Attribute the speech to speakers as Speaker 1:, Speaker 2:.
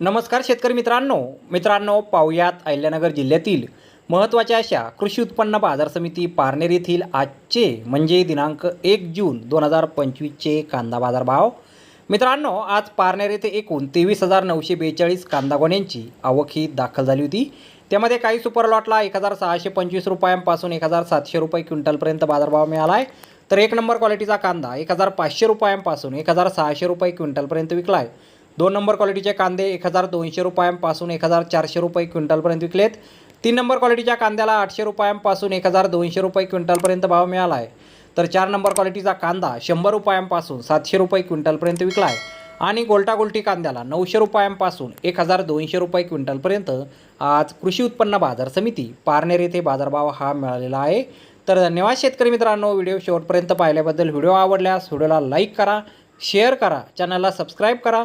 Speaker 1: नमस्कार शेतकरी मित्रांनो. मित्रांनो पाहुयात अहिल्यानगर जिल्ह्यातील महत्त्वाच्या अशा कृषी उत्पन्न बाजार समिती पारनेर येथील आजचे म्हणजे दिनांक एक जून दोन हजार पंचवीसचे कांदा बाजार भाव मित्रांनो आज पारनेर येथे एकूण तेवीस हजार नऊशे बेचाळीस कांदा गोण्यांची आवक ही दाखल झाली होती. त्यामध्ये काही सुपर लॉटला एक हजार सहाशे पंचवीस रुपयांपासून एक हजार सातशे रुपये क्विंटलपर्यंत बाजारभाव मिळाला आहे तर एक नंबर क्वालिटीचा कांदा एक हजार पाचशे रुपयांपासून एक हजार सहाशे रुपये क्विंटलपर्यंत विकला आहे दोन नंबर क्वालिटीचे कांदे एक हजार दोनशे रुपयांपासून एक हजार चारशे रुपये क्विंटलपर्यंत विकलेत. तीन नंबर क्वालिटीच्या कांद्याला आठशे रुपयांपासून एक हजार दोनशे रुपये क्विंटलपर्यंत भाव मिळाला आहे. तर चार नंबर क्वालिटीचा कांदा शंभर रुपयांपासून सातशे रुपये क्विंटलपर्यंत विकला आहे. आणि गोल्टा गोल्टी कांद्याला नऊशे रुपयांपासून एक हजार दोनशे रुपये क्विंटलपर्यंत आज कृषी उत्पन्न बाजार समिती पारनेर येथे बाजारभाव हा मिळालेला आहे. तर धन्यवाद शेतकरी मित्रांनो व्हिडिओ शेवटपर्यंत पाहिल्याबद्दल व्हिडिओ आवडल्यास व्हिडिओला लाईक करा शेअर करा चॅनलला सबस्क्राईब करा.